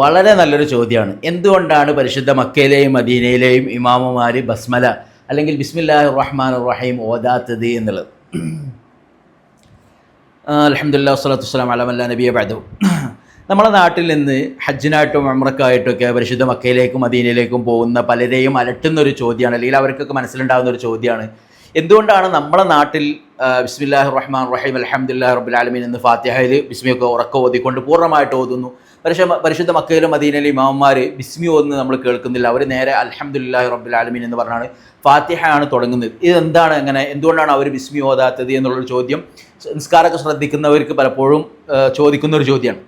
വളരെ നല്ലൊരു ചോദ്യമാണ്. എന്തുകൊണ്ടാണ് പരിശുദ്ധ മക്കയിലെയും മദീനയിലെയും ഇമാമുമാർ ബസ്മല അല്ലെങ്കിൽ ബിസ്മില്ലാഹി റഹ്മാൻ റഹീം ഓതാത്തത് എന്നുള്ളത്? അലഹമുല്ലാ വസ്സലാത്തു വസ്സലാം അലമല്ല നബിയെ ബഅദു. നമ്മുടെ നാട്ടിൽ നിന്ന് ഹജ്ജിനായിട്ടും അമ്രക്കായിട്ടൊക്കെ പരിശുദ്ധ മക്കയിലേക്കും മദീനയിലേക്കും പോകുന്ന പലരെയും അലട്ടുന്ന ഒരു ചോദ്യമാണ് അല്ലെങ്കിൽ അവർക്കൊക്കെ മനസ്സിലുണ്ടാകുന്ന ഒരു ചോദ്യമാണ്. എന്തുകൊണ്ടാണ് നമ്മുടെ നാട്ടിൽ ബിസ്മില്ലാഹി റഹ്മാൻ റഹീം അലഹമുല്ലാ റബുലാലമീൻ എന്ന് ഫാത്തിഹയിൽ ബിസ്മിയൊക്കെ ഉറക്കം ഓതിക്കൊണ്ട് പൂർണമായിട്ട് ഓതുന്നു? പരിശുദ്ധ പരിശുദ്ധ മക്കയിലും മദീനയിലും ഇമാമന്മാർ ബിസ്മി ഓന്ന് നമ്മൾ കേൾക്കുന്നില്ല. അവർ നേരെ അലഹമുല്ലാഹി റബ്ബുൽ ആലമീൻ എന്ന് പറഞ്ഞാണ് ഫാത്തിഹയാണ് തുടങ്ങുന്നത്. ഇതെന്താണ് അങ്ങനെ? എന്തുകൊണ്ടാണ് അവർ ബിസ്മി ഓതാത്തത് എന്നുള്ളൊരു ചോദ്യം? നിസ്കാരമൊക്കെ ശ്രദ്ധിക്കുന്നവർക്ക് പലപ്പോഴും ചോദിക്കുന്ന ഒരു ചോദ്യമാണ്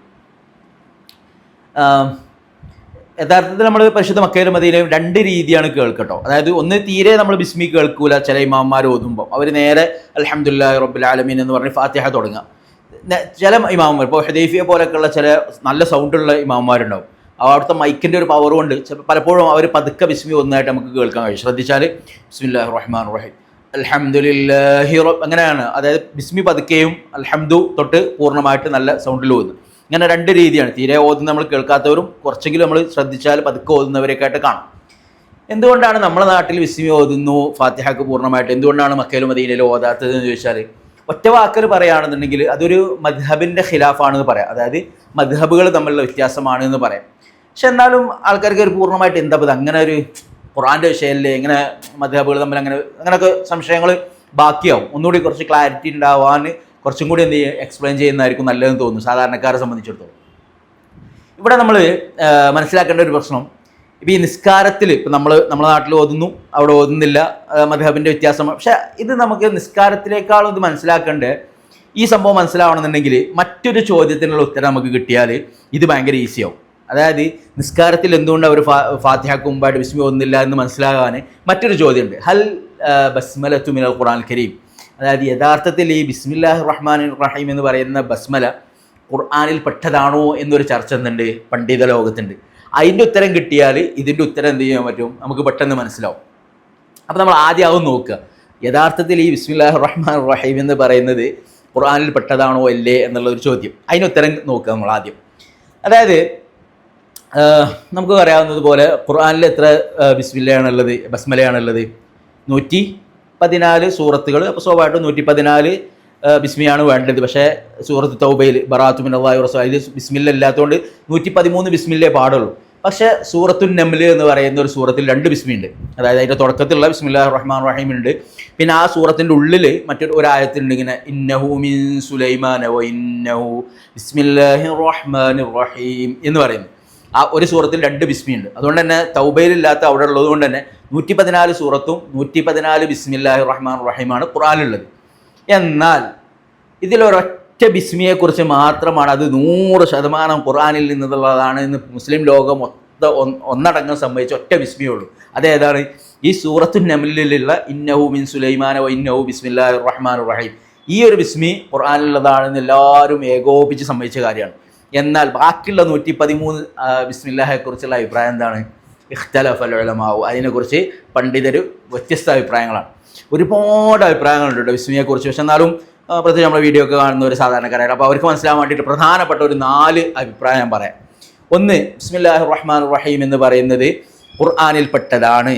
യഥാർത്ഥത്തിൽ നമ്മൾ പരിശുദ്ധ മക്കയിലും മദീനയിലും രണ്ട് രീതിയാണ് കേൾക്കട്ടോ. അതായത് ഒന്ന് തീരെ നമ്മൾ ബിസ്മി കേൾക്കൂല ചില ഇമാവന്മാർ ഓതുമ്പോൾ അവർ നേരെ അലഹമുല്ലാ റബ്ബുൽ ആലമീൻ എന്ന് പറഞ്ഞ് ഫാത്തിഹ തുടങ്ങുക. ചില ഇമാമന്മാർ ഇപ്പോൾ ഹദീഫിയെ പോലെയൊക്കെയുള്ള ചില നല്ല സൗണ്ടുള്ള ഇമാമന്മാരുണ്ടാവും അവിടുത്തെ മൈക്കിന്റെ ഒരു പവർ കൊണ്ട് പലപ്പോഴും അവർ പതുക്കെ ബിസ്മി ഒന്നായിട്ട് നമുക്ക് കേൾക്കാൻ കഴിയും. ശ്രദ്ധിച്ചാൽ ബിസ്മില്ലാഹി റഹ്മാൻ റഹീം. അൽഹംദുലില്ലാഹി അങ്ങനെയാണ്. അതായത് ബിസ്മി പതുക്കെയും അൽഹംദു തൊട്ട് പൂർണമായിട്ട് നല്ല സൗണ്ടിൽ പോകുന്നു. ഇങ്ങനെ രണ്ട് രീതിയാണ്. തീരെ ഓതുന്ന നമ്മൾ കേൾക്കാത്തവരും കുറച്ചെങ്കിലും നമ്മൾ ശ്രദ്ധിച്ചാൽ പതുക്കെ ഓതുന്നവരെയൊക്കെ ആയിട്ട് കാണാം. എന്തുകൊണ്ടാണ് നമ്മുടെ നാട്ടിൽ വിസ്മി ഓതുന്നു ഫാത്തിഹക്ക് പൂർണമായിട്ട്? എന്തുകൊണ്ടാണ് മക്കയിലും മദീനയിലും ഓതാത്തത് എന്ന് ചോദിച്ചാൽ ഒറ്റ വാക്കർ പറയുകയാണെന്നുണ്ടെങ്കിൽ അതൊരു മദ്ഹബിന്റെ ഖിലാഫാണെന്ന് പറയാം. അതായത് മദ്ഹബുകൾ തമ്മിലുള്ള വ്യത്യാസമാണ് എന്ന് പറയാം. പക്ഷെ എന്നാലും ആൾക്കാർക്ക് ഒരു പൂർണമായിട്ട് എന്താ ഇത് അങ്ങനെ ഒരു ഖുറാന്റെ വിഷയമല്ലേ ഇങ്ങനെ മദ്ഹബുകൾ തമ്മിൽ അങ്ങനെ അങ്ങനെയൊക്കെ സംശയങ്ങൾ ബാക്കിയാവും. ഒന്നുകൂടി കുറച്ച് ക്ലാരിറ്റി ഉണ്ടാവാൻ കുറച്ചും കൂടി എന്ത് എക്സ്പ്ലെയിൻ ചെയ്യുന്നതായിരിക്കും നല്ലതെന്ന് തോന്നുന്നു സാധാരണക്കാരെ സംബന്ധിച്ചിടത്തോളം. ഇവിടെ നമ്മൾ മനസ്സിലാക്കേണ്ട ഒരു പ്രശ്നം ഇപ്പം ഈ നിസ്കാരത്തിൽ ഇപ്പം നമ്മൾ നമ്മുടെ നാട്ടിൽ ഓതുന്നു അവിടെ ഓതുന്നില്ല മധുഹബിന്റെ വ്യത്യാസം. പക്ഷെ ഇത് നമുക്ക് നിസ്കാരത്തിലേക്കാളും ഇത് മനസ്സിലാക്കേണ്ടത് ഈ സംഭവം മനസ്സിലാവണമെന്നുണ്ടെങ്കിൽ മറ്റൊരു ചോദ്യത്തിനുള്ള ഉത്തരം നമുക്ക് കിട്ടിയാൽ ഇത് ഭയങ്കര ഈസിയാവും അതായത് നിസ്കാരത്തിൽ എന്തുകൊണ്ട് അവർ ഫാ ഫാത്തിഹക്ക് മുമ്പായിട്ട് വിസ്മി ഓതുന്നില്ല എന്ന് മനസ്സിലാകാൻ മറ്റൊരു ചോദ്യമുണ്ട്. ഹൽ ബസ്മല തുമിനൽ ഖുറാൻ കരീം. അതായത് യഥാർത്ഥത്തിൽ ഈ ബിസ്മില്ലാഹ് റഹ്മാൻ റഹീം എന്ന് പറയുന്ന ബസ്മല ഖുർആാനിൽ പെട്ടതാണോ എന്നൊരു ചർച്ച എന്തുണ്ട്? പണ്ഡിത ലോകത്തുണ്ട്. അതിന്റെ ഉത്തരം കിട്ടിയാൽ ഇതിന്റെ ഉത്തരം എന്ത് ചെയ്യാൻ പറ്റും? നമുക്ക് പെട്ടെന്ന് മനസ്സിലാവും. അപ്പോൾ നമ്മൾ ആദ്യം ആവും നോക്കുക. യഥാർത്ഥത്തിൽ ഈ വിസ്മില്ലാ റഹ്മാൻ റഹീം എന്ന് പറയുന്നത് ഖുർആാനിൽ പെട്ടതാണോ അല്ലേ എന്നുള്ളൊരു ചോദ്യം. അതിന് ഉത്തരം നോക്കുക നമ്മൾ ആദ്യം. അതായത് നമുക്ക് അറിയാവുന്നതുപോലെ ഖുർആാനിൽ എത്ര ബിസ്മില്ലയാണുള്ളത് ബസ്മലയാണുള്ളത്? നൂറ്റി പതിനാല് സൂറത്തുകൾ. അപ്പോൾ സ്വാഭാവികമായിട്ടും നൂറ്റി പതിനാല് ബിസ്മിയാണ് വേണ്ടത്. പക്ഷേ സൂറത്ത് തൗബയിൽ ബറാത്തുമിൻ അള്ളാഹു റസൂ അതിൽ ബിസ്മില്ല ഇല്ലാത്തതുകൊണ്ട് നൂറ്റി പതിമൂന്ന് ബിസ്മില്ലേ പാടുള്ളൂ. പക്ഷേ സൂറത്തുൻ നംൽ എന്ന് പറയുന്ന ഒരു സൂറത്തിൽ രണ്ട് ബിസ്മി ഉണ്ട് അതായത് അതിന്റെ തുടക്കത്തിലുള്ള ബിസ്മില്ലാ റഹ്മാൻ റഹീം ഉണ്ട്. പിന്നെ ആ സൂറത്തിന്റെ ഉള്ളിൽ മറ്റൊരു ഒരായത്തിലുണ്ട് ഇങ്ങനെ ഇന്നഹു മിൻ സുലൈമാൻ ഓ ഇന്നഹു ബിസ്മില്ലാഹി റഹ്മാൻ റഹീം എന്ന് പറയുന്നു. ആ ഒരു സൂറത്തിൽ രണ്ട് ബിസ്മി ഉണ്ട് അതുകൊണ്ട് തന്നെ തൗബയിലില്ലാത്ത അവിടെ ഉള്ളത് കൊണ്ട് തന്നെ നൂറ്റി പതിനാല് സൂറത്തും നൂറ്റി പതിനാല് ബിസ്മില്ലാഹി റഹ്മാൻ റഹീമാണ് ഖുറാനിലുള്ളത് എന്നാൽ ഇതിലൊരൊറ്റ ബിസ്മിയെക്കുറിച്ച് മാത്രമാണ് അത് നൂറ് ശതമാനം ഖുറാനിൽ നിന്നുള്ളതാണ് ഇന്ന് മുസ്ലിം ലോകം മൊത്ത ഒന്ന് ഒന്നടങ്കം സംഭവിച്ച ഒറ്റ ബിസ്മിയേ ഉള്ളൂ. അതേതാണ് ഈ സൂറത്തു നമിലുള്ള ഇന്നഹു മിൻ സുലൈമാന ഇന്നഹു ബിസ്മില്ലാ റഹ്മാൻ റഹീം. ഈ ഒരു ബിസ്മി ഖുറാനിലുള്ളതാണെന്ന് എല്ലാവരും ഏകോപിച്ച് സംഭവിച്ച കാര്യമാണ്. എന്നാൽ ബാക്കിയുള്ള നൂറ്റി പതിമൂന്ന് ബിസ്മില്ലാഹെക്കുറിച്ചുള്ള അഭിപ്രായം എന്താണ്? ഇഖ്തലഫ് അലുലമാവും അതിനെക്കുറിച്ച് പണ്ഡിതർ വ്യത്യസ്ത അഭിപ്രായങ്ങളാണ്. ഒരുപാട് അഭിപ്രായങ്ങളുണ്ട് ബിസ്മിയെക്കുറിച്ച്. പക്ഷെ എന്നാലും പ്രത്യേകിച്ച് നമ്മുടെ വീഡിയോ ഒക്കെ കാണുന്ന ഒരു സാധാരണക്കാരാണ് അപ്പോൾ അവർക്ക് മനസ്സിലാവാൻ വേണ്ടിയിട്ട് പ്രധാനപ്പെട്ട ഒരു നാല് അഭിപ്രായം ഞാൻ പറയാം. ഒന്ന് ബിസ്മില്ലാഹിർ റഹ്മാൻ റഹീം എന്ന് പറയുന്നത് ഖുർആാനിൽപ്പെട്ടതാണ്.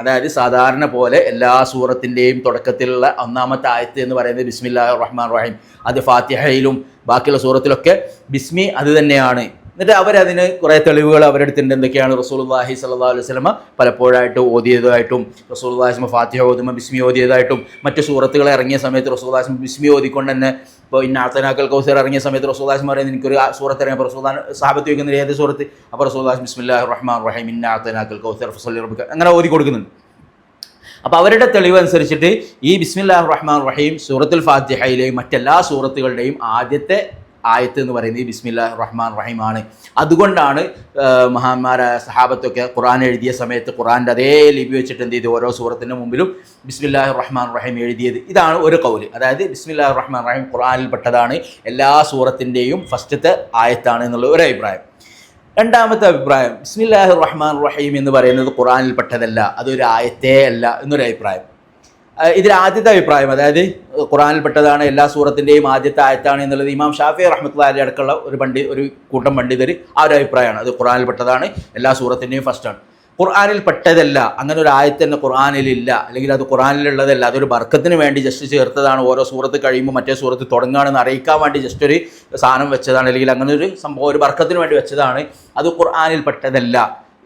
അതായത് സാധാരണ പോലെ എല്ലാ സൂറത്തിന്റെയും തുടക്കത്തിലുള്ള ഒന്നാമത്തെ ആയത്ത് എന്ന് പറയുന്നത് ബിസ്മില്ലാഹിർ റഹ്മാൻ റഹീം അത് ഫാത്തിഹയിലും ബാക്കിയുള്ള സൂറത്തിലൊക്കെ ബിസ്മി അത് തന്നെയാണ്. എന്നിട്ട് അവരതിന് കുറേ തെളിവുകൾ അവരെടുത്തിട്ടുണ്ട് എന്തൊക്കെയാണ് റസൂൽവാഹി സല്ലാ അലൈഹി സ്വലമ പലപ്പോഴായിട്ട് ഓതിയതായിട്ടും റസൂൽവാഹിസ്മ ഫാത്തിഹ ഓതുമ ബിസ്മി ഓതിയതായിട്ടും മറ്റു സൂറത്തുകൾ ഇറങ്ങിയ സമയത്ത് റസൂൽല്ലാഹിസ്മ ബിസ്മി ഓതിക്കൊണ്ട് തന്നെ ഇപ്പോൾ ഇന്ന ആത്തനാക്കൽ കൗസർ ഇറങ്ങിയ സമയത്ത് റസൂൽല്ലാഹിസ്മ പറയുന്നത് എനിക്കൊരു സൂറത്ത് ഇറങ്ങിയപ്പോൾ റസൂൽ സാഹബത്ത് വയ്ക്കുന്ന ഏത് സൂറത്ത്? അപ്പോൾ റസൂൽല്ലാഹി ബിസ്മില്ലാഹി റഹ്മാൻ റഹീം ഇന്ന ആത്തനാക്കൽ കൗസർ റബ്ബിക. അങ്ങനെ ഓതി കൊടുക്കുന്നുണ്ട്. അപ്പോൾ അവരുടെ തെളിവ് അനുസരിച്ചിട്ട് ഈ ബിസ്മില്ലാഹ് റഹ്മാൻ റഹീം സൂറത്തുൽ ഫാത്തിഹയിലെയും മറ്റെല്ലാ സൂറത്തുകളുടെയും ആദ്യത്തെ ആയത്ത് എന്ന് പറയുന്നത് ബിസ്മില്ല റഹ്മാൻ റഹീമാണ്. അതുകൊണ്ടാണ് മഹാന്മാരായ സഹാബത്തൊക്കെ ഖുറാൻ എഴുതിയ സമയത്ത് ഖുറാന്റെ അതേ ലിപി വെച്ചിട്ട് എന്ത് ചെയ്തു? ഓരോ സൂറത്തിന്റെ മുമ്പിലും ബിസ്മില്ലാ റഹ്മാൻ റഹീം എഴുതിയത്. ഇതാണ് ഒരു കൗൽ. അതായത് ബിസ്മില്ലാ റഹ്മാൻ റഹീം ഖുറാനിൽപ്പെട്ടതാണ് എല്ലാ സൂറത്തിന്റെയും ഫസ്റ്റത്തെ ആയത്താണ് എന്നുള്ള ഒരു അഭിപ്രായം. രണ്ടാമത്തെ അഭിപ്രായം ബിസ്മില്ലാഹി റഹ്മാൻ റഹീം എന്ന് പറയുന്നത് ഖുറാനിൽപ്പെട്ടതല്ല അതൊരു ആയത്തേ അല്ല എന്നൊരു അഭിപ്രായം. ഇതിൽ ആദ്യത്തെ അഭിപ്രായം അതായത് ഖുറാനിൽപ്പെട്ടതാണ് എല്ലാ സൂറത്തിന്റെയും ആദ്യത്തെ ആയത്താണ് എന്നുള്ളത് ഇമാം ഷാഫി റഹ്മത്തുള്ളി അടക്കമുള്ള ഒരു പണ്ഡി ഒരു കൂട്ടം പണ്ഡിതർ ആ ഒരു അഭിപ്രായമാണ്. അത് ഖുറാനിൽപ്പെട്ടതാണ് എല്ലാ സൂറത്തിന്റെയും ഫസ്റ്റാണ് ഖുർആാനിൽ പെട്ടതല്ല അങ്ങനെ ഒരു ആയത്ത് തന്നെ ഖുർആാനിലില്ല അല്ലെങ്കിൽ അത് ഖുർആാനിലുള്ളതല്ല അതൊരു ബർക്കത്തിന് വേണ്ടി ജസ്റ്റ് ചേർത്തതാണ് ഓരോ സൂറത്ത് കഴിയുമ്പോൾ മറ്റേ സൂറത്ത് തുടങ്ങുകയാണെന്ന് അറിയിക്കാൻ വേണ്ടി ജസ്റ്റ് ഒരു സാധനം വെച്ചതാണ് അല്ലെങ്കിൽ അങ്ങനെ ഒരു സംഭവം ഒരു ബർക്കത്തിന് വേണ്ടി വെച്ചതാണ് അത് ഖുർആാനിൽ പെട്ടതല്ല.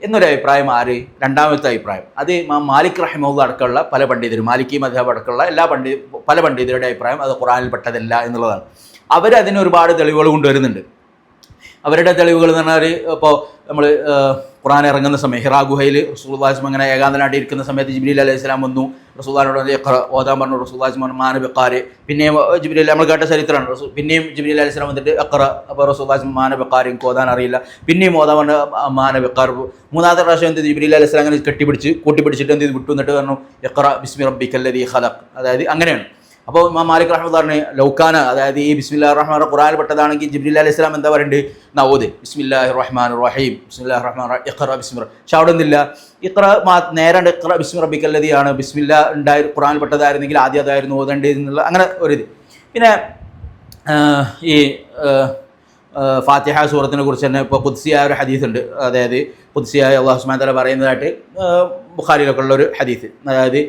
എന്നൊരു അഭിപ്രായം ആര്? രണ്ടാമത്തെ അഭിപ്രായം. അത് ഇമാം മാലിക് റഹിമുള്ള അടക്കമുള്ള പല പണ്ഡിതരും മാലിക്കി മധബ് അടക്കമുള്ള എല്ലാ പണ്ഡി പല പണ്ഡിതരുടെ അഭിപ്രായം അത് ഖുറാനിൽ പെട്ടതല്ല എന്നുള്ളതാണ്. അവർ അതിന് ഒരുപാട് തെളിവുകൾ കൊണ്ടുവരുന്നുണ്ട്. അവരുടെ തെളിവുകൾ എന്ന് പറഞ്ഞാൽ ഇപ്പോൾ നമ്മൾ ഖുറാൻ ഇറങ്ങുന്ന സമയം ഹിറാ ഗുഹയിൽ റസൂൽവാസ്മ അങ്ങനെ ഏകാന്തനായിട്ട് ഇരിക്കുന്ന സമയത്ത് ജിബ്രീൽ അലൈഹി സ്വലാം വന്നു. റസൂദാനോട് ഓതാൻ പറഞ്ഞു മാന മാനബക്കാര് പിന്നെയും ജിബ്രീൽ നമ്മൾ കേട്ട ചരിത്രമാണ്. പിന്നെയും ജിബ്രീൽ അലൈഹി സ്വലാം വന്നിട്ട് അക്ര അപ്പോൾ റസൂൽവാസ്മ മാനബക്കാർ എനിക്ക് ഓതാൻ അറിയില്ല. പിന്നെയും ഓതാൻ പറഞ്ഞ മാനബക്കാർ മൂന്നാമത്തെ പ്രാവശ്യം എന്ത് ജിബ്രീൽ അലൈഹി സ്വലാം അങ്ങനെ കെട്ടിപ്പിടിച്ച് കൂട്ടിപ്പിടിച്ചിട്ട് എന്ത് വിട്ടു എന്നിട്ട് പറഞ്ഞു എക്ര ബിസ്മി റബ്ബിക്കല്ലതി ഖലഖ്. അതായത് അങ്ങനെയാണ്. അപ്പോൾ ഇമാം മാലിക് റഹ്മദാറിന് ലൗക്കാന അതായത് ഈ ബിസ്മില്ലാ റഹ്മാൻ ഖുറാൻ പെട്ടതാണെങ്കിൽ ജിബ്രീൽ അലൈഹി ഇസ്ലാം എന്താ പറയുന്നത് നവോദ് ബിസ്മില്ലാഹി റഹ്മാൻ റഹീം ബിസ്മില്ലാ റഹ്മാൻ റഹീം ഇഖ്റ ബിസ്മി റബ്ബ്. പക്ഷെ അവിടെ ഒന്നില്ല ഇഖ്റ മാ നേരെ ഇഖ്റ ബിസ്മി റബിക്കല്ലതിയാണ് ബിസ്മില്ല ഉണ്ടായി ഖുറാൻ പെട്ടതായിരുന്നെങ്കിൽ ആദ്യം അതായിരുന്നു ഓതേണ്ടത് എന്നുള്ള അങ്ങനെ ഒരിത് പിന്നെ ഈ ഫാത്തിഹ സൂറത്തിനെ കുറിച്ച് തന്നെ ഇപ്പോൾ പുതുസിയായ ഒരു ഹദീസ് ഉണ്ട്. അതായത് പുതുസിയായ അള്ളാഹു സുബ്ഹാനഹു വ തആല പറയുന്നതായിട്ട് ബുഖാരിയിലൊക്കെ ഉള്ള ഒരു ഹദീസ്. അതായത്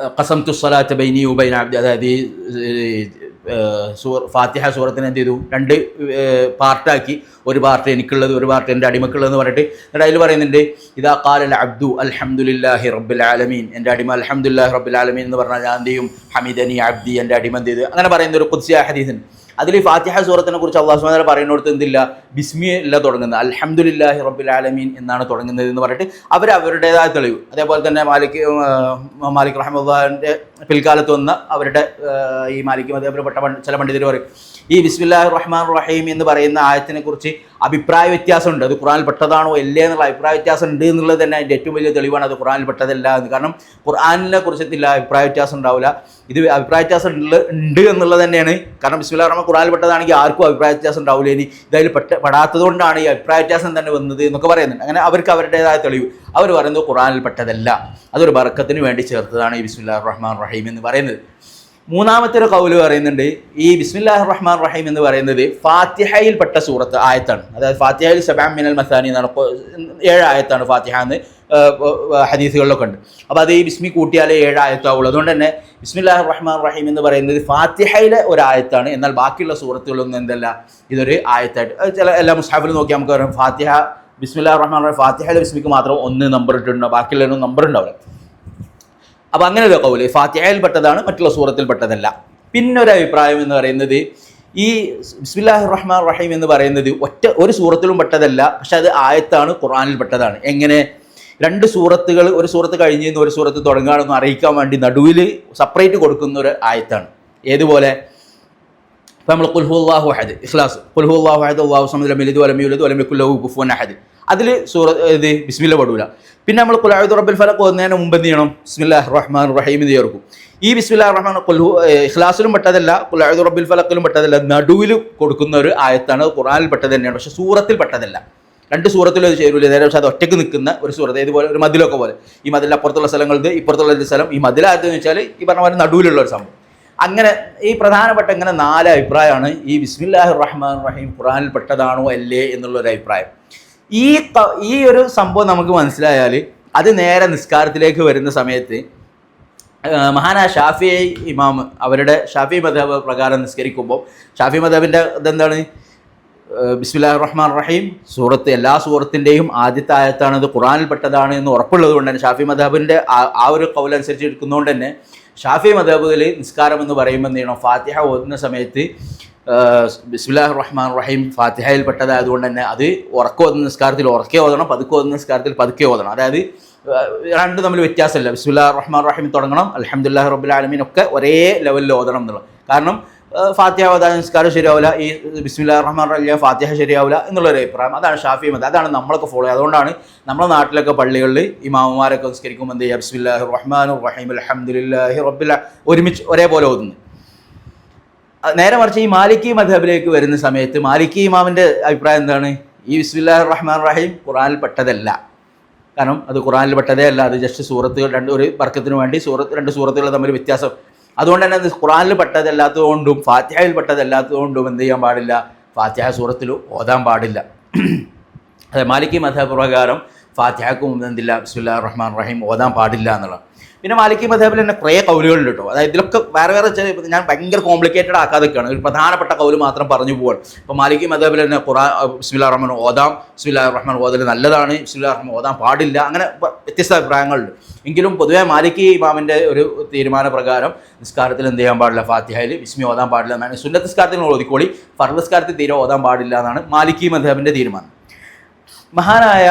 ആ, ഖസം തുസ്സലാത്ത് ബൈനി ഉബൈൻ അബ്ദി അതായത് ഈ സൂർ ഫാത്തിഹ സൂറത്തിന് എന്ത് ചെയ്തു? രണ്ട് പാർട്ടാക്കി. ഒരു പാർട്ട് എനിക്കുള്ളത് ഒരു പാർട്ട് എന്റെ അടിമക്കുള്ളതെന്ന് പറഞ്ഞിട്ട് എന്നിട്ട് അതിൽ പറയുന്നുണ്ട് ഇതാ കാലൽ അബ്ദു അൽഹംദുലില്ലാഹി റബ്ബുൽ ആലമീൻ. എന്റെ അടിമ അൽഹംദുലില്ലാഹി റബ്ബുൽ ആലമീൻ എന്ന് പറഞ്ഞാൽ ഞാൻ എന്ത് ചെയ്യും? ഹമീദനി അബ്ദി എന്റെ അടിമ എന്ത് ചെയ്തു? അങ്ങനെ പറയുന്ന ഒരു കുത്സിയ ഹദീസുണ്ട് അതിൽ ഈ ഫാത്തിഹ സൂറത്തിനെ കുറിച്ച് അള്ളാഹു തആല പറയുന്നിടത്ത് എന്തില്ല? ബിസ്മി അല്ല തുടങ്ങുന്നത്. അലഹമുല്ലാഹി റബ്ബുൽ ആലമീൻ എന്നാണ് തുടങ്ങുന്നത് എന്ന് പറഞ്ഞിട്ട് അവർ അവരുടേതായ തെളിവ്. അതേപോലെ തന്നെ മാലിക് മാലിക് റഹ്മുല്ലാന്റെ പിൽക്കാലത്ത് വന്ന അവരുടെ ഈ മാലിക് പെട്ട ചില പണ്ഡിതർ പറയും ഈ ബിസ്മില്ലാഹി റഹ്മാൻ റഹീം എന്ന് പറയുന്ന ആയത്തിനെ കുറിച്ച് അഭിപ്രായ വ്യത്യാസമുണ്ട്. അത് ഖുറാനിൽ പെട്ടതാണോ അല്ലേ എന്നുള്ള അഭിപ്രായ വ്യത്യാസം ഉണ്ട് എന്നുള്ളത് തന്നെ അതിന്റെ ഏറ്റവും വലിയ തെളിവാണ് അത് ഖുറാനിൽ പെട്ടതല്ല എന്ന്. കാരണം ഖുർആാനിനെ കുറിച്ചിട്ടില്ല അഭിപ്രായ വ്യത്യാസം ഉണ്ടാവില്ല. ഇത് അഭിപ്രായ വ്യത്യാസം ഉണ്ട് എന്നുള്ളത് തന്നെയാണ്. കാരണം ബിസ്മില്ല റഹ്മാൻ ഖുറാനിൽ പെട്ടതാണെങ്കിൽ ആർക്കും അഭിപ്രായ വ്യത്യാസം ഉണ്ടാവില്ല. ഇനി ഇതായി പെട്ട പെടാത്തത് കൊണ്ടാണ് ഈ അഭിപ്രായ വ്യത്യാസം തന്നെ വന്നത് എന്നൊക്കെ പറയുന്നുണ്ട്. അങ്ങനെ അവർക്ക് അവരുടേതായ തെളിവ്. അവർ പറയുന്നത് ഖുറാനിൽ പെട്ടതല്ല. അതൊരു ബർക്കത്തിന് വേണ്ടി ചേർത്തതാണ് ഈ ബിസ്മില്ലാ റഹ്മാൻ റഹീം എന്ന് പറയുന്നത്. മൂന്നാമത്തെ ഒരു കൗൽ പറയുന്നുണ്ട് ഈ ബിസ്മില്ലാഹ് റഹ്മാൻ റഹീം എന്ന് പറയുന്നത് ഫാത്തിഹയിൽപ്പെട്ട സൂറത്ത് ആയത്താണ്. അതായത് ഫാത്തിഹയിൽ സബാം മിനൽ മസാനി എന്നാണ് ഏഴ് ആയത്താണ് ഫാത്തിഹ എന്ന് ഹദീസുകളിലൊക്കെ ഉണ്ട്. അപ്പോൾ അത് ഈ ബിസ്മി കൂട്ടിയാലേ ഏഴ് ആയത്താവുള്ളൂ. അതുകൊണ്ട് തന്നെ ബിസ്മില്ലാഹ് റഹ്മാൻ റഹീം എന്ന് പറയുന്നത് ഫാത്തിഹയിലെ ഒരു ആയത്താണ്. എന്നാൽ ബാക്കിയുള്ള സൂറത്തുകളൊന്നും എന്തല്ല ഇതൊരു ആയത്തായിട്ട്. ചില എല്ലാ മുസ്ഹാഫിലും നോക്കിയാൽ നമുക്ക് പറയാം ഫാത്തിഹ ബിസ്മില്ലാഹ് റഹ്മാൻ റഹീം ഫാത്തിഹയിലെ ബിസ്മിക്ക് മാത്രം ഒന്ന് നമ്പർ ഇട്ടിട്ടുണ്ടോ? ബാക്കിയുള്ളതിനും നമ്പർ ഉണ്ടാവില്ല. അപ്പോൾ അങ്ങനെ ഒരു കൗൽ. ഫാത്തിഹയിൽ പെട്ടതാണ് മറ്റുള്ള സൂറത്തിൽ പെട്ടതല്ല. പിന്നെ ഒരു അഭിപ്രായം എന്ന് പറയുന്നത് ഈ ബിസ്മില്ലാഹി റഹ്മാൻ റഹീം എന്ന് പറയുന്നത് ഒറ്റ ഒരു സൂറത്തിലും പെട്ടതല്ല പക്ഷെ അത് ആയത്താണ് ഖുറാനിൽ പെട്ടതാണ്. എങ്ങനെ? രണ്ട് സൂറത്തുകൾ ഒരു സൂറത്ത് കഴിഞ്ഞ് ഒരു സൂറത്ത് തുടങ്ങുകയാണെന്ന് അറിയിക്കാൻ വേണ്ടി നടുവിൽ സെപ്പറേറ്റ് കൊടുക്കുന്ന ഒരു ആയത്താണ്. ഏതുപോലെ? ഇപ്പം നമ്മൾ കുൽഹുല്ലാഹു അഹദ് ഇഖ്ലാസ്. കുൽഹുല്ലാഹു അഹദ് അള്ളാഹു സമദ് ലം യലിദ് വലം യൂലദ് വലം യകുൽ ലഹു കുഫുവൻ അഹദ്. അതിൽ സൂറ ഇത് ബിസ്മില്ല പടൂല. പിന്നെ നമ്മൾ കുലായുദ് റബ്ബൽ ഫലക്ക് വന്നതിന് മുമ്പ് എന്ത് ചെയ്യണം? ബിസ്മില്ല റഹ്മാൻ റഹീം എന്ന് ചേർക്കും. ഈ ബിസ്മില്ലാ റഹ്മാൻ കുൽഹു ഇഖ്ലാസിലും പെട്ടതല്ല കുലായുദ് റബ്ബിൽ ഫലക്കിലും പെട്ടതല്ല നടുവിൽ കൊടുക്കുന്ന ഒരു ആയത്താണ് ഖുറാനിൽ പെട്ടത് തന്നെയാണ് പക്ഷേ സൂറത്തിൽ പെട്ടതല്ല. രണ്ട് സൂറത്തിലും അത് ചേരൂല. നേരെ പക്ഷേ അത് ഒറ്റയ്ക്ക് നിൽക്കുന്ന ഒരു സൂറത്ത് ഇതുപോലെ ഒരു മതിലൊക്കെ പോലെ. ഈ മതിൽ അപ്പുറത്തുള്ള സ്ഥലങ്ങളത് ഇപ്പുറത്തുള്ള സ്ഥലം ഈ മതിലായതെന്ന് വെച്ചാൽ ഈ പറഞ്ഞ പോലെ നടുവിലുള്ള ഒരു സംഭവം. അങ്ങനെ ഈ പ്രധാനപ്പെട്ട ഇങ്ങനെ നാല് അഭിപ്രായമാണ് ഈ ബിസ്മില്ലാഹി റഹ്മാൻ റഹീം ഖുറാനിൽ പെട്ടതാണോ അല്ലേ എന്നുള്ളൊരു അഭിപ്രായം. ഈ ഈ ഒരു സംഭവം നമുക്ക് മനസ്സിലായാൽ അത് നേരെ നിസ്കാരത്തിലേക്ക് വരുന്ന സമയത്ത് മഹാനാ ഷാഫി ഇമാം അവരുടെ ഷാഫി മദബ് പ്രകാരം നിസ്കരിക്കുമ്പോൾ ഷാഫി മദബിന്റെ ഇതെന്താണ്? ബിസ്മില്ലാ റഹ്മാൻ റഹീം സൂറത്ത് എല്ലാ സൂറത്തിന്റെയും ആദ്യത്തെ ആയത്താണ് ഇത് ഖുറാനിൽ പെട്ടതാണ് എന്ന് ഉറപ്പുള്ളത് കൊണ്ട് തന്നെ ഷാഫി മദബിന്റെ ആ ഒരു കൗലനുസരിച്ച് എടുക്കുന്നതുകൊണ്ട് തന്നെ ഷാഫി മദബിൽ നിസ്കാരം എന്ന് പറയുമ്പോൾ എന്ത് ചെയ്യണം? ഫാത്തിഹ ഓതുന്ന സമയത്ത് ബിസ്മില്ലാഹ് റഹ്മാൻ റഹീം ഫാത്തിഹയിൽ പെട്ടതായതുകൊണ്ട് തന്നെ അത് ഉറക്കം ഓതുന്ന നിസ്കാരത്തിൽ ഉറക്കെ ഓതണം പതുക്കെ ഓതുന്ന നിസ്കാരത്തിൽ പതുക്കെ ഓതണം. അതായത് രണ്ടും തമ്മിൽ വ്യത്യാസമില്ല. ബിസ്മില്ലാ റഹ്മാൻ റഹീം തുടങ്ങണം അലഹമുല്ലാ റബ്ബുൽ ആലമീൻ ഒക്കെ ഒരേ ലെവലിൽ ഓതണം എന്നുള്ളത്. കാരണം ഫാത്തിഹ ഓതാൻ നിസ്കാരം ശരിയാവില്ല ഈ ബിസ്മില്ലാ റഹ്മാൻ റഹീം ഫാത്തിഹ ശരിയാവില്ല എന്നുള്ളൊരു അഭിപ്രായം. അതാണ് ഷാഫി മത. അതാണ് നമ്മളൊക്കെ ഫോളോ അതുകൊണ്ടാണ് നമ്മുടെ നാട്ടിലൊക്കെ പള്ളികളിൽ ഈ മാമന്മാരൊക്കെ നിസ്കരിക്കുമ്പോൾ എന്ത് ചെയ്യുക? ബിസ്മില്ലാഹ് റഹ്മാൻ റഹീം അലഹമുല്ലാഹി റബ്ബില്ല ഒരുമിച്ച് ഒരേപോലെ ഓതുന്നു നേരെ മറിച്ച് ഈ മാലിക്കി മധബിലേക്ക് വരുന്ന സമയത്ത് മാലിക്കി ഇമാമിന്റെ അഭിപ്രായം എന്താണ്? ഈ ബിസ്മില്ലാഹി റഹ്മാൻ റഹീം ഖുറാനിൽ പെട്ടതല്ല. കാരണം അത് ഖുറാനിൽ പെട്ടതേ അല്ല. അത് ജസ്റ്റ് സൂറത്തുകൾ രണ്ട് ഒരു വർക്കത്തിന് വേണ്ടി സൂറത്ത് രണ്ട് സൂറത്തുകൾ തമ്മിൽ വ്യത്യാസം. അതുകൊണ്ട് തന്നെ അത് ഖുറാനിൽ പെട്ടതല്ലാത്തതുകൊണ്ടും ഫാത്യായിൽ പെട്ടതല്ലാത്തതുകൊണ്ടും എന്ത് ചെയ്യാൻ പാടില്ല? ഫാത്തിഹ സൂറത്തിൽ ഓതാൻ പാടില്ല. അതെ മാലിക്കി മധ പ്രകാരം ഫാത്തിഹക്കും എന്തില്ല? ബിസ്മില്ലാ റഹ്മാൻ റഹീം ഓതാൻ പാടില്ല എന്നുള്ളത് പിന്നെ മാലിക്കി മധേബിൽ തന്നെ കുറേ കൗലുകളുണ്ട് കേട്ടോ അതായത് ഇതിലൊക്കെ വേറെ വേറെ ചില ഞാൻ ഭയങ്കര കോംപ്ലിക്കേറ്റഡ് ആക്കാതൊക്കെയാണ് ഒരു പ്രധാനപ്പെട്ട കൗൽ മാത്രം പറഞ്ഞു പോവാണ് ഇപ്പോൾ മാലിക്കി മധേബിൽ തന്നെ ഖുറാൻ ബിസ്മില്ലാ റഹ്മാൻ ഓതാം. ബിസ്മില്ലാ റഹ്മാൻ ഓതൽ നല്ലതാണ്. ബിസ്മില്ലാ റഹ്മാൻ ഓതാൻ പാടില്ല. അങ്ങനെ വ്യത്യസ്ത അഭിപ്രായങ്ങളുണ്ട്. എങ്കിലും പൊതുവേ മാലിക്കി ഇമാമിന്റെ ഒരു തീരുമാന പ്രകാരം നിസ്കാരത്തിൽ എന്ത് ചെയ്യാൻ പാടില്ല? ഫാത്തിഹയിൽ ബിസ്മി ഓതാൻ പാടില്ല എന്നാണ്. സുന്നത്ത് നിസ്കാരത്തിൽ ഓതിക്കോളി. ഫർദ് നിസ്കാരത്തിൽ തീരെ ഓതാൻ പാടില്ല എന്നാണ് മാലിക്കി മധേബിന്റെ തീരുമാനം. മഹാനായ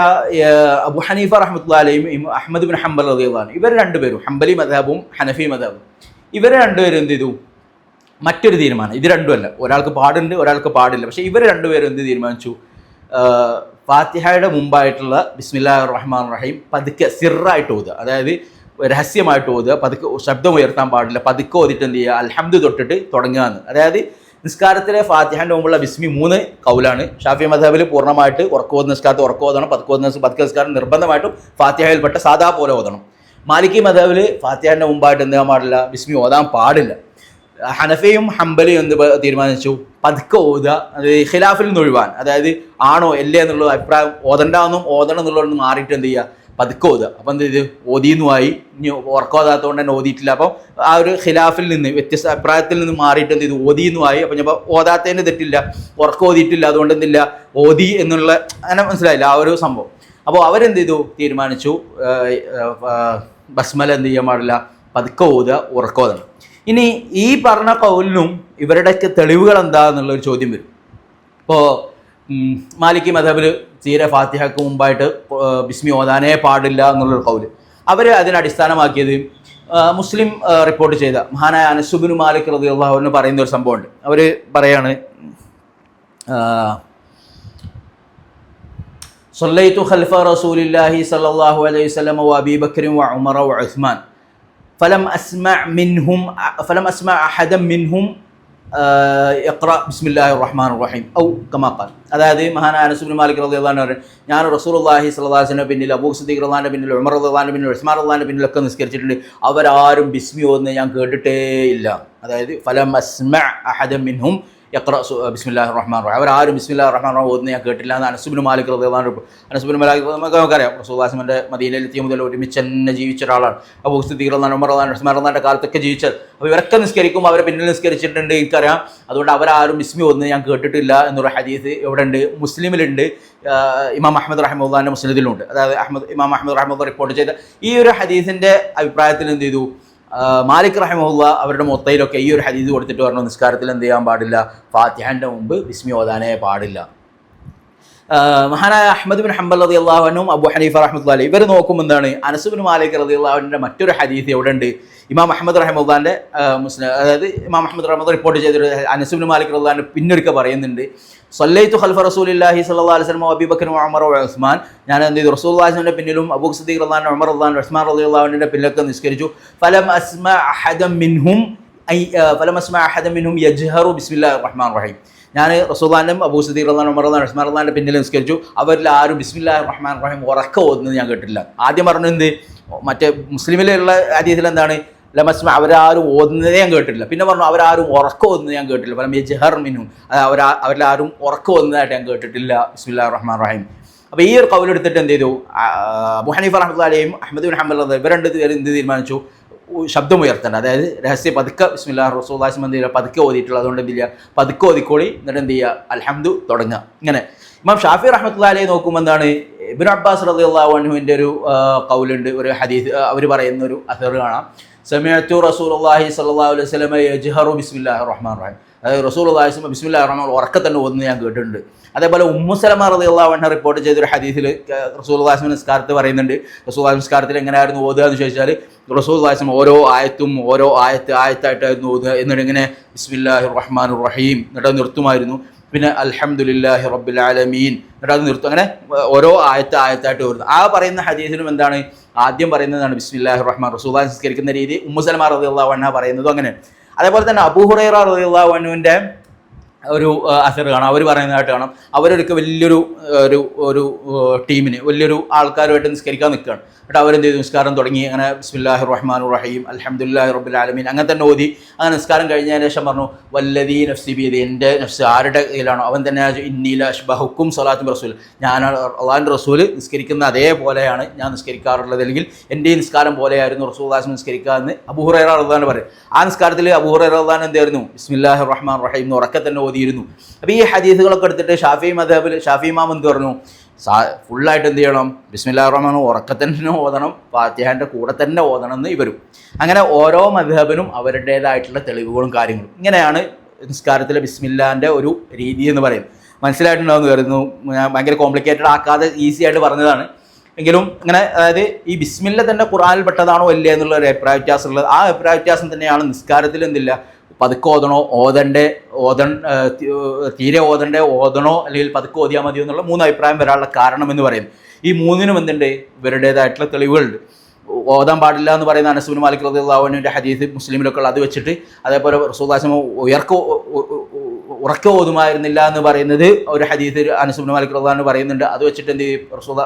അബു ഹനീഫ റഹ്മുല്ലാലയും അഹമ്മദ് ബിൻ ഹംബൽ റതിയുള്ളതാണ് ഇവർ രണ്ടുപേരും ഹംബലി മതാബും ഹനഫി മതാബും ഇവർ രണ്ടുപേരും എന്ത് ചെയ്തു? മറ്റൊരു തീരുമാനം. ഇത് രണ്ടുമല്ല ഒരാൾക്ക് പാടുണ്ട് ഒരാൾക്ക് പാടില്ല. പക്ഷേ ഇവർ രണ്ടുപേരും എന്ത് തീരുമാനിച്ചു? ഫാത്തിഹയുടെ മുമ്പായിട്ടുള്ള ബിസ്മില്ലാ റഹ്മാൻ റഹീം പതുക്കെ സിറായിട്ട് ഓതുക. അതായത് രഹസ്യമായിട്ട് ഓതുക. പതുക്കെ ശബ്ദം ഉയർത്താൻ പാടില്ല. പതുക്കെ ഓതിട്ട് എന്ത് ചെയ്യുക? അൽഹംദ് തൊട്ടിട്ട് തുടങ്ങുക എന്ന് അതായത് നിസ്കാരത്തിലെ ഫാത്തിഹാന്റെ മുമ്പുള്ള ബിസ്മി മൂന്ന് കൗലാണ്. ഷാഫി മധബിൽ പൂർണമായിട്ട് ഉറക്കോത് നിസ്കാരത്ത് ഉറക്കോതണം നിസ് പതുക്കെ നിസ്കാരം നിർബന്ധമായിട്ടും ഫാത്തിഹയിൽപ്പെട്ട സാധാ പോലെ ഓതണം. മാലിക്കി മധബിൽ ഫാത്തിഹാന്റെ മുമ്പായിട്ട് എന്താ പാടില്ല? ബിസ്മി ഓതാൻ പാടില്ല. ഹനഫയും ഹംബലിയും എന്ത് തീരുമാനിച്ചു? പതുക്കെ ഓതുക. അതായത് ഖിലാഫിൽ നിന്ന് ഒഴിവാൻ. അതായത് ആണോ അല്ലേ എന്നുള്ള അഭിപ്രായം ഓതണ്ടാന്നും ഓതണം എന്നുള്ളതൊന്ന് മാറിയിട്ട് എന്ത് ചെയ്യുക? പതുക്കെ ഓതുക. അപ്പം എന്ത് ചെയ്ത്? ഓതിയെന്നുമായി. ഇനി ഉറക്കോതാത്തതുകൊണ്ട് തന്നെ ഓതിയിട്ടില്ല. അപ്പം ആ ഒരു ഖിലാഫിൽ നിന്ന് വ്യത്യസ്ത അഭിപ്രായത്തിൽ നിന്ന് മാറിയിട്ട് എന്ത് ചെയ്തു? ഓതിയെന്നുമായി. അപ്പം ഞാൻ ഓതാത്തതിന് തെറ്റില്ല. ഉറക്കം ഓതിയിട്ടില്ല. അതുകൊണ്ട് എന്തില്ല? ഓതി എന്നുള്ള അങ്ങനെ മനസ്സിലായില്ല. ആ ഒരു സംഭവം. അപ്പോൾ അവരെന്ത് ചെയ്തു? തീരുമാനിച്ചു. ബസ്മല എന്ത് ചെയ്യാൻ പാടില്ല? പതുക്കെ ഓതുക ഉറക്കോതണം ഇനി ഈ പറഞ്ഞ കൗലിനും ഇവരുടെയൊക്കെ തെളിവുകൾ എന്താണെന്നുള്ളൊരു ചോദ്യം വരും. ഇപ്പോൾ മാലിക്കി മധബിൽ തീരെ ഫാത്തിഹക്ക് മുമ്പായിട്ട് ആ, ബിസ്മി ഓതാനേ പാടില്ല എന്നുള്ളൊരു കൗല് അവർ അതിനടിസ്ഥാനമാക്കിയത് ആ, മുസ്ലിം ആ, റിപ്പോർട്ട് ചെയ്ത മഹാനായ അനസുബിന് മാലിക് റതി അള്ളാഹുവിന് പറയുന്ന ഒരു സംഭവമുണ്ട് അവർ പറയാണ് ആ, صليت خلف رسول الله صلى الله عليه وسلم وابي بكر وعمر وعثمان فلم اسمع منهم فلم اسمع احدا منهم എത്ര ബിസ്മില്ലാഹി റഹ്മാൻ റഹീം ഔ കമാക്കാൻ അതായത് മഹാനായ അനസുബിൻ മാലിക് റദ്ദാൻ പറയും ഞാൻ റസൂർല്ലാഹി സലാസിന്റെ പിന്നിൽ അബൂ സദീഖ് റദ്ദാന്റെ പിന്നിൽ ഉമർ റദ്ദാന്റെ പിന്നിൽ ഉസ്മാൻ റദ്ദാന്റെ പിന്നിലൊക്കെ നിസ്കരിച്ചിട്ടുണ്ട്. അവരാരും ബിസ്മി ഓന്ന് ഞാൻ കേട്ടിട്ടേ ഇല്ല. അതായത് ഫലം അസ്മ അഹദ മിൻഹും യക്ര ബിസ്മില്ലാ റഹ്മാൻ റഹീം. അവരാരും ബിസ്മില്ലാ റഹ്മാൻ റഹീം ഓതുന്ന ഞാൻ കേട്ടില്ല എന്ന് അനസുബിൻ മാലിക് അൻഹു അനസുബിൻ മാലിക് നമുക്ക് നമുക്കറിയാം. റസൂലുള്ളാഹിന്റെ മദീനയിൽ എത്തിയ മുതൽ ഒരുമിച്ച് തന്നെ ജീവിച്ച ഒരാളാണ്. സിദ്ദീഖ് റളിയല്ലാഹു ഉമർ റളിയല്ലാഹു ഉസ്മാൻ റളിയല്ലാഹു കാലത്തൊക്കെ ജീവിച്ചത്. അപ്പോൾ ഇവരൊക്കെ നിസ്കരിക്കും അവരെ പിന്നിൽ നിസ്കരിച്ചിട്ടുണ്ട് എനിക്കറിയാം. അതുകൊണ്ട് അവരാരും ബിസ്മി ഒന്ന് ഞാൻ കേട്ടിട്ടില്ല എന്നൊരു ഹദീസ് ഇവിടെ ഉണ്ട്. മുസ്ലിമിലുണ്ട്. ഇമാം അഹമ്മദ് റഹ്മുല്ലാന്റെ മുസ്ലിദിലുണ്ട്. അതായത് അഹമ്മദ് ഇമാം അഹമ്മദ് റഹ്മുല്ല റിപ്പോർട്ട് ചെയ്ത ഈ ഒരു ഹദീസിന്റെ അഭിപ്രായത്തിൽ എന്ത് ചെയ്തു? മാലിക് റഹിമുല്ല അവരുടെ മൊത്തയിലൊക്കെ ഈ ഒരു ഹദീസ് കൊടുത്തിട്ട് പറഞ്ഞു നിസ്കാരത്തിൽ എന്ത് ചെയ്യാൻ പാടില്ല? ഫാത്തിഹാന്റെ മുമ്പ് ബിസ്മി ഓതാനേ പാടില്ല. മഹാനായ അഹമ്മദ് ബിൻ ഹംബൽ റതി അള്ളാഹുനും അബു ഹനീഫ റഹ്മത്തുള്ളി ഇവർ നോക്കുമ്പോൾ എന്താണ്? അനസുബിൻ മാലിക് റതി അള്ളാഹുവിന്റെ മറ്റൊരു ഹദീസ് എവിടെ ഉണ്ട് ഇമാം അഹമ്മദ് റഹ്മുല്ലാന്റെ മുസ്ലിം അതായത് ഇമാം അഹമ്മദ് റഹ്മദ് റിപ്പോർട്ട് ചെയ്തൊരു അനസുബിൻ മാലിക് റഹ്ലാന്റെ പിന്നൊരുക്കെ പറയുന്നുണ്ട്. സല്ലൈത്തു ഖൽഫ റസൂലില്ലാഹി സല്ലല്ലാഹു അലൈഹി വസല്ലം അബി ബക്കർ ഉമർ ഉസ്മാൻ. ഞാൻ എന്ത് ചെയ്തു? റസൂലുള്ളാഹിന്റെ പിന്നിലും അബൂ സദീഖ് റളിയല്ലാഹു ഉമർ റളിയല്ലാഹു ഉസ്മാൻ റലി അള്ളാഹുവിന്റെ പിന്നിലൊക്കെ നിസ്കരിച്ചു. ഫലം അസ്മ അഹദം മിൻഹും ഫലം അസ്മ അഹദം മിൻഹും യജ്ഹറു ബിസ്മില്ലാ റഹ്മാൻ റഹീം. ഞാൻ റസൂദാനും അബൂ സദീർ റഹ്ലാൻ ഉമർ ഉസ്മാൻ റഹ്ലാന്റെ പിന്നിൽ നിസ്കരിച്ചു. അവരിൽ ആരും ബിസ്മില്ലാ റഹ്മാൻ റഹീം ഉറക്കം ഓതുന്നത് ഞാൻ കേട്ടില്ല ആദ്യം പറഞ്ഞു എന്ത്? മറ്റേ മുസ്ലിമിലുള്ള അതീതിൽ എന്താണ്? ലമസ്മ അവരാരും ഓതുന്നതേ ഞാൻ കേട്ടില്ല പിന്നെ പറഞ്ഞു അവരാരും ഉറക്കം ഓതുന്നത് ഞാൻ കേട്ടില്ല പല ജഹർ മിനും. അവർ അവരിലാരും ഉറക്കം ഓതുന്നതായിട്ട് ഞാൻ കേട്ടിട്ടില്ല. ബിസ്മില്ലാ റഹ്മാൻ റഹീം. അപ്പോൾ ഈ ഒരു കൗലെടുത്തിട്ട് എന്ത് ചെയ്തു? അബു ഹനീഫ റഹ്മത്തുള്ളാഹിയും അഹമ്മദ് ബിൻ ഹംബൽ ഇവർ രണ്ട് എന്ത് തീരുമാനിച്ചു? ശബ്ദം ഉയർത്തേണ്ട അതായത് രഹസ്യ പതുക്കെ ബിസ്മില്ലാ റസൂല്ലാസ് എന്ത് ചെയ്യുക പതുക്കെ ഓതിയിട്ടുള്ളത് അതുകൊണ്ട് എന്ത് ചെയ്യുക പതുക്കെ ഓതിക്കോളി എന്നിട്ട് എന്ത് ചെയ്യുക അൽഹംദു തുടങ്ങുക. ഇങ്ങനെ. ഇമാം ഷാഫി റഹ്മത്തുള്ള നോക്കുമ്പോൾ എന്താണ്? ഇബിൻ അബ്ബാസ് റളിയല്ലാഹു അൻഹുവിന്റെ ഒരു കൗലുണ്ട്. ഒരു ഹദീസ് അവർ പറയുന്ന ഒരു അസർ കാണാം. സമയത്തു റസൂലുള്ളാഹി സ്വല്ലല്ലാഹു അലൈഹി വസല്ലം യജ്ഹറു ബിസ്മില്ലാഹിർ റഹ്മാൻ റഹീം. അതായത് റസൂലുള്ളാഹി സ്വല്ലല്ലാഹു ബിസ്മില്ലാഹിർ റഹ്മാൻ ഉറക്കെ തന്നെ ഓതുന്നത് ഞാൻ കേട്ടിട്ടുണ്ട്. അതേപോലെ ഉമ്മുസലമ റളിയല്ലാഹു അൻഹ റിപ്പോർട്ട് ചെയ്തൊരു ഹദീസിൽ റസൂലുള്ളാഹി നിസ്കാരത്തിൽ പറയുന്നുണ്ട്. റസൂൽ നിസ്കാരത്തിൽ എങ്ങനെയായിരുന്നു ഓതുക എന്ന് ചോദിച്ചാൽ റസൂലുള്ളാഹി ഓരോ ആയത്തും ഓരോ ആയത്ത് ആയത്തായിട്ടായിരുന്നു ഓതുക എന്നിട്ട് ഇങ്ങനെ ബിസ്മില്ലാഹിർ റഹ്മാൻ റഹീം എന്നിട്ട് നിർത്തുമായിരുന്നു. പിന്നെ അൽഹംദുലില്ലാഹി റബ്ബിൽ ആലമീൻ എന്നിട്ട് അത് നിർത്തും. അങ്ങനെ ഓരോ ആയത്ത് ആയത്തായിട്ട് വരുന്നു ആ പറയുന്ന ഹദീസിനും എന്താണ്? ആദ്യം പറയുന്നതാണ് ബിസ്മില്ലാഹി റഹ്മാൻ റസൂൽ സംസ്കരിക്കുന്ന രീതി ഉമ്മുസലമാർ റളിയല്ലാഹു വണ്ണ പറയുന്നതും അങ്ങനെ. അതേപോലെ തന്നെ അബൂഹുറൈറ റളിയല്ലാഹു അൻഹുവിന്റെ ഒരു അസർ കാണാം. അവർ പറയുന്നതായിട്ട് കാണാം. അവരൊക്കെ വലിയൊരു ഒരു ഒരു ടീമിന് വലിയൊരു ആൾക്കാരുമായിട്ട് നിസ്കരിക്കാൻ നിൽക്കുകയാണ്. എന്നിട്ട് അവരെന്ത് ചെയ്തു? നിസ്കാരം തുടങ്ങി. അങ്ങനെ ബിസ്മില്ലാഹി റഹ്മാൻ റഹീം അലഹമുല്ലാഹി റബ്ബിൽ ആലമീൻ അങ്ങനെ തന്നെ ഓതി. അങ്ങനെ നിസ്കാരം കഴിഞ്ഞതിന് ശേഷം പറഞ്ഞു വല്ലദീ നഫ്സി ബിയദി എന്റെ നഫ്സ് ആരുടെ കയ്യിലാണോ? അവൻ തന്നെ ഇന്നീല അഷ്ബഹുക്കും സലാത്തും റസൂൽ. ഞാൻ അള്ളാഹിന്റെ റസൂൽ നിസ്കരിക്കുന്ന അതേപോലെയാണ് ഞാൻ നിസ്കരിക്കാറുള്ളത്. അല്ലെങ്കിൽ എന്റെ നിസ്കാരം പോലെയായിരുന്നു റസൂൽ ഹാസിം നിസ്കരിക്കുക എന്ന് പറയും. ആ നിസ്കാരത്തിൽ റഹ്ദാൻ എന്തായിരുന്നു ബിസ്മില്ലാഹി റഹ്മാൻ റഹീം എന്ന് ഉറക്കെ തന്നെ ഓതിയിരുന്നു അപ്പോൾ ഈ ഹദീസുകളൊക്കെ എടുത്തിട്ട് ഷാഫി മദബിൽ ഷാഫി ഇമാം എന്ത് പറഞ്ഞു? സാ ഫുള്ളായിട്ട് എന്ത് ചെയ്യണം? ബിസ്മില്ലാ റഹ്മാൻ ഉറക്കത്തന്നെ ഓതണം ഫാത്തിഹാന്റെ കൂടെ തന്നെ ഓതണം എന്ന് ഇവരും. അങ്ങനെ ഓരോ മദ്ഹബിനും അവരുടേതായിട്ടുള്ള തെളിവുകളും കാര്യങ്ങളും. ഇങ്ങനെയാണ് നിസ്കാരത്തിലെ ബിസ്മില്ലാന്റെ ഒരു രീതി എന്ന് പറയുന്നത്. മനസ്സിലായിട്ടുണ്ടാവുമെന്ന് കരുതുന്നു. ഞാൻ ഭയങ്കര കോംപ്ലിക്കേറ്റഡ് ആക്കാതെ ഈസി ആയിട്ട് പറഞ്ഞതാണ്. എങ്കിലും ഇങ്ങനെ അതായത് ഈ ബിസ്മില്ല തന്നെ ഖുറാനിൽ പെട്ടതാണോ അല്ലേ എന്നുള്ള ഒരു അഭിപ്രായ വ്യത്യാസമുള്ളത്. ആ അഭിപ്രായ വ്യത്യാസം തന്നെയാണ് നിസ്കാരത്തിൽ എന്തില്ല? പതുക്കെ ഓതണോ? ഓതണ്ടേ ഓതൺ തീരെ ഓതണ്ടേ ഓതണോ? അല്ലെങ്കിൽ പതുക്കെ ഓതിയാൽ മതിയോ എന്നുള്ള മൂന്ന് അഭിപ്രായം വരാനുള്ള കാരണം എന്ന് പറയും. ഈ മൂന്നിനും എന്തുണ്ട്? ഇവരുടേതായിട്ടുള്ള തെളിവുകളുണ്ട്. ഓതാൻ പാടില്ല എന്ന് പറയുന്ന അനസുബിൻ മാലിക് റദിള്ളാഹുവിന്റെ ഹദീസ് മുസ്ലിമിലൊക്കെ ഉള്ള അത് വെച്ചിട്ട് അതേപോലെ റസൂദാശം ഉയർക്ക ഉറക്ക ഓതുമായിരുന്നില്ല എന്ന് പറയുന്നത് ഒരു ഹദീസ് അനസുബിൻ മാലിക് റദിള്ളാഹു പറയുന്നുണ്ട്. അത് വെച്ചിട്ട് എന്ത് റസൂദ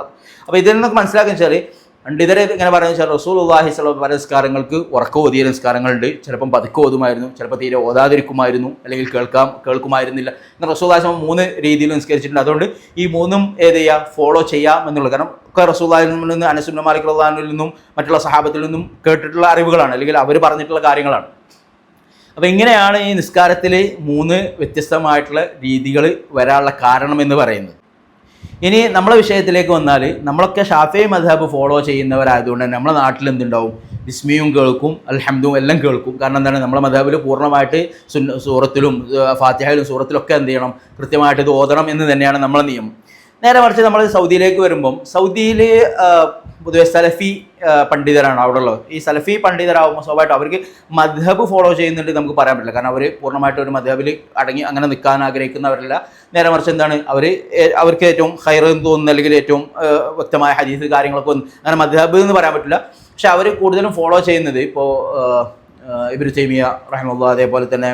അപ്പോൾ ഇതിൽ നിന്നൊക്കെ മനസ്സിലാക്കുക വെച്ചാൽ പണ്ഡിതരെ ഇങ്ങനെ പറയുന്നത് വെച്ചാൽ റസൂൽ അള്ളാഹി സ്വലം പല നിസ്കാരങ്ങൾക്ക് ഉറക്കം ഓതിയ നിസ്കാരങ്ങളുണ്ട്. ചിലപ്പം പതുക്കെ ഓതുമായിരുന്നു ചിലപ്പോൾ തീരെ ഓതാതിരിക്കുമായിരുന്നു അല്ലെങ്കിൽ കേൾക്കാം കേൾക്കുമായിരുന്നില്ല. എന്നാൽ അള്ളാഹി മൂന്ന് രീതിയിൽ നിസ്കരിച്ചിട്ടുണ്ട്. അതുകൊണ്ട് ഈ മൂന്നും ഏത് ചെയ്യുക ഫോളോ ചെയ്യാം എന്നുള്ളത്. കാരണം ഒക്കെ റസൂല്ലാഹിൽ നിന്ന് അനസുബിൻ മാലിക് റഹ്ലാനിൽ നിന്നും മറ്റുള്ള സഹാബത്തിൽ നിന്നും കേട്ടിട്ടുള്ള അറിവുകളാണ് അല്ലെങ്കിൽ അവർ പറഞ്ഞിട്ടുള്ള കാര്യങ്ങളാണ്. അപ്പോൾ ഇങ്ങനെയാണ് ഈ നിസ്കാരത്തിൽ മൂന്ന് വ്യത്യസ്തമായിട്ടുള്ള രീതികൾ വരാനുള്ള കാരണം എന്ന് പറയുന്നത്. ഇനി നമ്മളെ വിഷയത്തിലേക്ക് വന്നാൽ നമ്മളൊക്കെ ഷാഫി മദ്ഹബ് ഫോളോ ചെയ്യുന്നവരായതുകൊണ്ട് തന്നെ നമ്മളെ നാട്ടിൽ എന്തുണ്ടാവും? ബിസ്മിയും കേൾക്കും അൽഹംദും എല്ലാം കേൾക്കും. കാരണം എന്താണ്? നമ്മളെ മധബിൽ പൂർണമായിട്ട് സൂറത്തിലും ഫാത്തിഹയിലും സൂറത്തിലൊക്കെ എന്ത് ചെയ്യണം? കൃത്യമായിട്ട് ഇത് ഓതണം എന്ന് തന്നെയാണ് നമ്മളെ നിയമം. നേരെ മറിച്ച് നമ്മൾ സൗദിയിലേക്ക് വരുമ്പം സൗദിയിൽ പൊതുവെ സലഫി പണ്ഡിതരാണ് അവിടെ ഉള്ളത് ഈ സലഫി പണ്ഡിതരാകുമ്പോൾ സ്വാഭാവികമായിട്ടും അവർക്ക് മധബ് ഫോളോ ചെയ്യുന്നുണ്ട് നമുക്ക് പറയാൻ പറ്റില്ല. കാരണം അവർ പൂർണമായിട്ട് ഒരു മധബിൽ അടങ്ങി അങ്ങനെ നിൽക്കാൻ ആഗ്രഹിക്കുന്നവരല്ല. നേരെ മറിച്ച് എന്താണ്? അവർ അവർക്ക് ഏറ്റവും ഹൈർ എന്ന് തോന്നുന്ന അല്ലെങ്കിൽ ഏറ്റവും വ്യക്തമായ ഹദീസ് കാര്യങ്ങളൊക്കെ അങ്ങനെ മധബ് എന്ന് പറയാൻ പറ്റില്ല. പക്ഷെ അവർ കൂടുതലും ഫോളോ ചെയ്യുന്നത് ഇപ്പോൾ ഇബിർ തൈമിയ റഹ്മുള്ള അതേപോലെ തന്നെ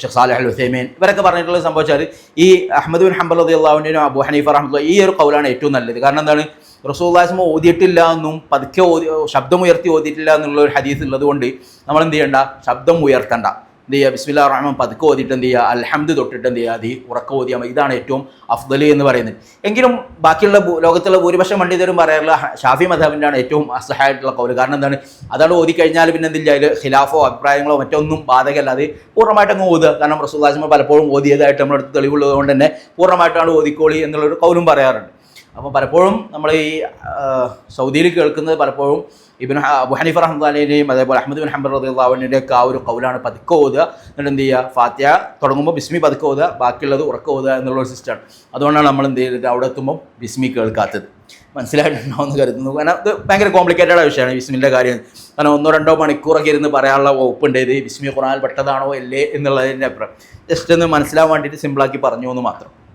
ഷെഖ് സാലഹ് അൽ ഹുസൈമീൻ ഇവരൊക്കെ സംഭവം സംഭവിച്ചാൽ ഈ അഹമ്മദ് ബിൻ ഹംബൽ റതി അള്ളാഹുവിന്റെയും അബു ഹനീഫ റഹ്മുല്ല ഈ ഒരു കൗലാണ് ഏറ്റവും നല്ലത്. കാരണം എന്താണ്? റസൂല്ലാസ്മ ഓതിയിട്ടില്ല എന്നും പതുക്കെ ഓതി ശബ്ദം ഉയർത്തി ഓതിയിട്ടില്ല എന്നുള്ള ഒരു ഹദീസ് ഉള്ളത് കൊണ്ട് നമ്മൾ എന്ത് ചെയ്യണ്ട? ശബ്ദം ഉയർത്തണ്ട. എന്ത് ചെയ്യുക ബിസ്മില്ല റഹ്മാൻ പതുക്കെ ഓതിയിട്ട് എന്ത് ചെയ്യുക അൽഹംദ് തൊട്ടിട്ട് എന്ത് ചെയ്യുക അത് ഉറക്ക ഓതിയാൽ ഇതാണ് ഏറ്റവും അഫ്ദലി എന്ന് പറയുന്നത്. എങ്കിലും ബാക്കിയുള്ള ലോകത്തുള്ള ഭൂരിപക്ഷം പണ്ഡിതരും പറയാറുള്ള ഷാഫി മധബിന്റെ ആണ് ഏറ്റവും അസഹായിട്ടുള്ള കൗൽ. കാരണം എന്താണ്? അതാണ് ഓതി കഴിഞ്ഞാൽ പിന്നെ എന്തില്ല? അതിൽ ഖിലാഫോ അഭിപ്രായങ്ങളോ മറ്റൊന്നും ബാധകമല്ല അത് പൂർണമായിട്ട് അങ്ങ് ഓതുക കാരണം റസൂദാസിമ പലപ്പോഴും ഓതിയതായിട്ട് നമ്മുടെ അടുത്ത് തെളിവുള്ളത് കൊണ്ട് തന്നെ പൂർണമായിട്ടാണ് ഓതിക്കോളി എന്നുള്ളൊരു കൗലും പറയാറുണ്ട്. അപ്പോൾ പലപ്പോഴും നമ്മൾ ഈ സൗദിയിൽ കേൾക്കുന്നത് പലപ്പോഴും ഇബിൻ അബു ഹനീഫ് റഹ്മാലിന്റെയും അതേപോലെ അഹമ്മദ് ബിൻ ഹംബർ റദിള്ളാവിന്റെ ഒക്കെ ആ ഒരു കൗലാണ് പതുക്കെ ഓതുക. എന്നിട്ട് എന്ത് ചെയ്യുക? ഫാത്തിയ തുടങ്ങുമ്പോൾ ബിസ്മി പതുക്കെ ഓതുക. ബാക്കിയുള്ളത് ഉറക്ക ഓതുക എന്നുള്ള ഒരു സിസ്റ്റം അതുകൊണ്ടാണ് നമ്മൾ എന്ത് ചെയ്തിട്ട് അവിടെ എത്തുമ്പോൾ ബിസ്മി കേൾക്കാത്തത്. മനസ്സിലായിട്ടുണ്ടോ എന്ന് കരുതുന്നു. കാരണം അത് ഭയങ്കര കോംപ്ലിക്കേറ്റഡ് വിഷയമാണ് ബിസ്മിന്റെ കാര്യം. കാരണം ഒന്നോ രണ്ടോ മണിക്കൂറൊക്കെ ഇരുന്ന് പറയാനുള്ള വകുപ്പുണ്ട് ഇത് ബിസ്മി ഖുറാൻ പെട്ടതാണോ? അല്ലേ എന്നുള്ളതിന്റെ അഭിപ്രായം ജസ്റ്റ് ഒന്ന് മനസ്സിലാവാൻ വേണ്ടിയിട്ട് സിമ്പിളാക്കി പറഞ്ഞു എന്ന് മാത്രം.